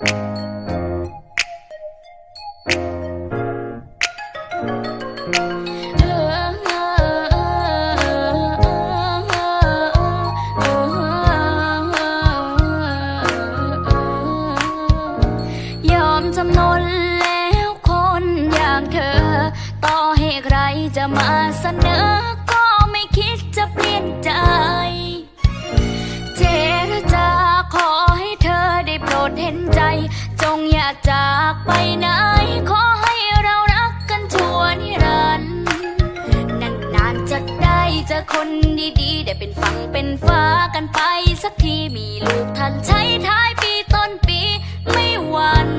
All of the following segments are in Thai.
ยอมจำนนแล้วคนอย่างเธอ ต่อให้ใครจะมาเสนอ จากไปไหน ขอให้เรารักกันชั่วนิรันดร์นานๆจะได้เจอคนดีๆ ได้เป็นฝั่งเป็นฟ้ากันไปสักทีมีลูกทันใช้ท้ายปีต้นปีไม่หวัน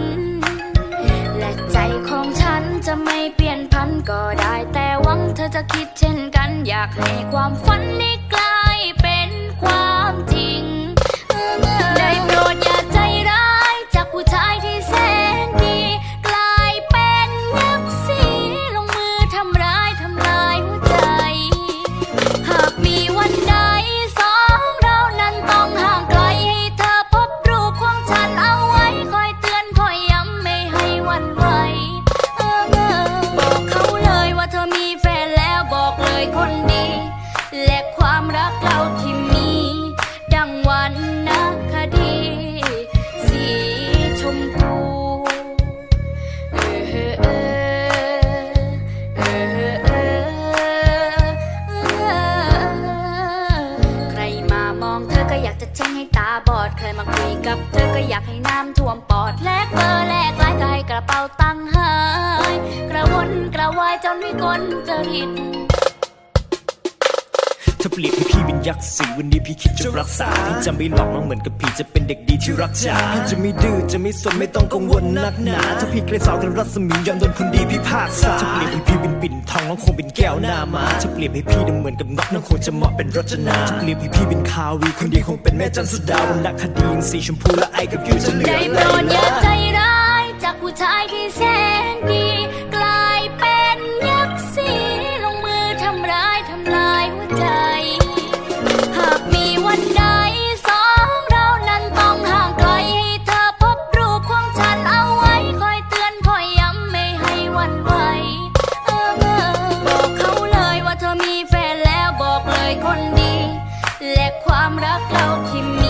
และใจของฉันจะไม่เปลี่ยนพันก็ได้ แต่หวังเธอจะคิดเช่นกัน อยากให้ความฝันนี้กลาย ดี และความรักเราที่มี ดังวันนะคดี สีชมพูเออเออเออเออเออใครมามองเธอก็อยากจะเช่งให้ตาบอด ใครมาคุยกับเธอก็อยากให้น้ำท่วมปอดแลกเบอร์แลกไลน์ก็ให้กระเป๋าตังค์หายกระวนกระวายจนวิกลจริต ถ้าเปรียบให้พี่เป็นยักษ์สีวันนี้พี่คิดจะรักษาพี่จะไม่หลอกน้องเหมือนกับพี่จะเป็นเด็กดีที่รักษาพี่จะไม่ดื้อจะไม่สนไม่ต้องกังวลนักหนาถ้าพี่เกรงสาวกันรัศมียอมโดนคนดีพี่พากษาถ้าเปรียบให้พี่เป็นปิ่นทองน้องคงเป็นแก้วหน้ามาถ้าเปรียบให้พี่ดำเหมือนกับนกน้องคงจะเหมาะเป็นรจนาถ้าเปรียบให้พี่เป็นคาวีคนดีคงเป็นแม่จันสุดาวันนักคดีสีชมพูและไอกับยูจะเหลือได้โปรดอย่าใจร้ายจากผู้ชายที่แส ความรักเราที่